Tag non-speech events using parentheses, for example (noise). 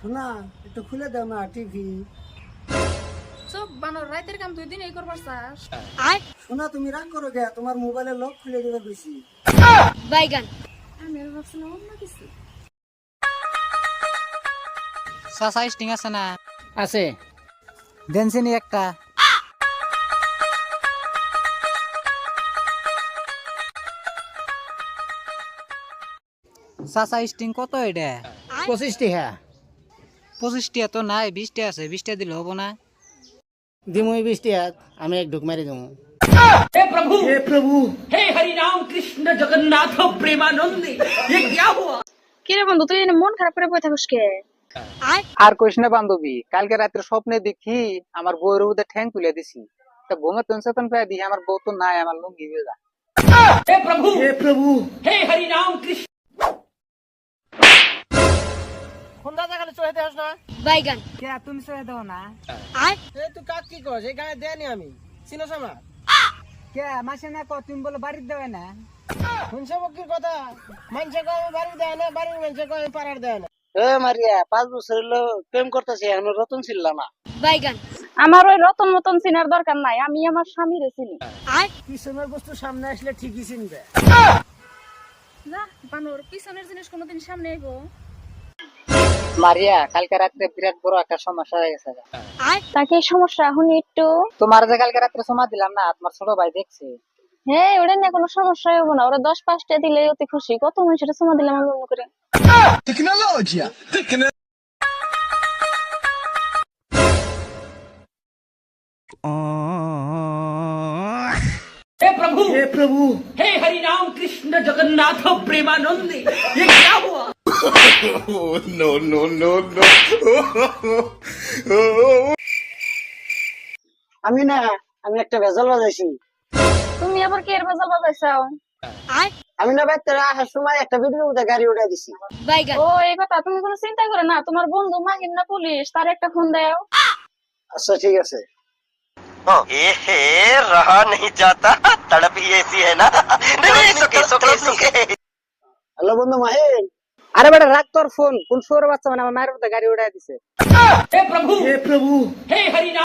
শোনা একটু খুলে দাও না টিভি। চুপ বানর রাইতের কাম দুই দিন এই করবার চাস? শোনা তুমি রাগ করো গে তোমার মোবাইলের লক খুলে দেবে বেশি। বাইগান আমি আর ভাবছিলাম অন্য কিছু। চাচা স্টিং আছে না? আছে। দেনছিনি একটা। চাচা স্টিং কত এটা? পঁচিশ টিহা পঁচিশটিয়া তো নাই বিশটা আছে বিশটা দিলে হব না। দিমুই বিশ টিহাত আমি এক ঢুক মারি দিমু। কিরে বন্ধু তুই এনে মন খারাপ করে বই থাকিস কে? আর কইস না বান্ধবী কালকে রাত্রে স্বপ্নে দেখি আমার বউয়ের ঠ্যাং তুলে দিছি। তা ঘুমে তেন পেয়ে আমার বউ তো নাই আমার লুঙ্গি ভেজা সন্ধ্যা না? বাইগান। কে তুমি দাও না। এ তুই কাক কি কর এই গায়ে দেয়নি আমি। চিনোস আমার? কে মাসে না ক তুমি বলে বাড়ির দেবে না? শুনছে বকির কথা। মানুষে কয় বাড়ি দেয় না বাড়ির মানুষে কয় পাড়ার দেয় না। এ মারিয়া পাঁচ বছর হলো প্রেম করতেছি এখন রতন ছিল না। বাইগান। আমার ওই রতন মতন চিনার দরকার নাই আমি আমার স্বামীর চিনি। পিছনের বস্তু সামনে আসলে ঠিকই চিনবে। বানর পিছনের জিনিস কোনোদিন সামনে আইবো। মারিয়া কালকে রাত্রে বিরাট বড় একটা সমস্যা হয়ে গেছে তাকে সমস্যা এখন একটু তোমার যে কালকে রাত্রে সময় দিলাম না তোমার ছোট ভাই দেখছে হ্যাঁ ওটা নিয়ে কোনো সমস্যা হইব না ওরা দশ পাঁচটা দিলে অতি খুশি কত মানুষের সময় দিলাম আমি মনে করে हे प्रभु (laughs) আমি না আমি একটা ভেজাল বাজাইছি তুমি আবার কি এর বাজাল বাজাইছাও আমি না বাইতে আসার সময় একটা ভিডিওর মধ্যে গাড়ি উঠাই দিছি বাইগান ও এই কথা তুমি কোনো চিন্তা করো না তোমার বন্ধু মাহিম না পুলিশ তার একটা ফোন দাও আচ্ছা ঠিক আছে एहे रहा नहीं जाता तड़प ही ऐसी है ना नहीं नहीं सुखे सुखे सुखे হ্যালো বন্ধু মাহিন আরে বেটা রাখ তোর ফোন কোন শোর বাচ্চা মানে আমার মায়ের মধ্যে গাড়ি উড়াই দিছে। হে প্রভু। হে প্রভু। হে হরি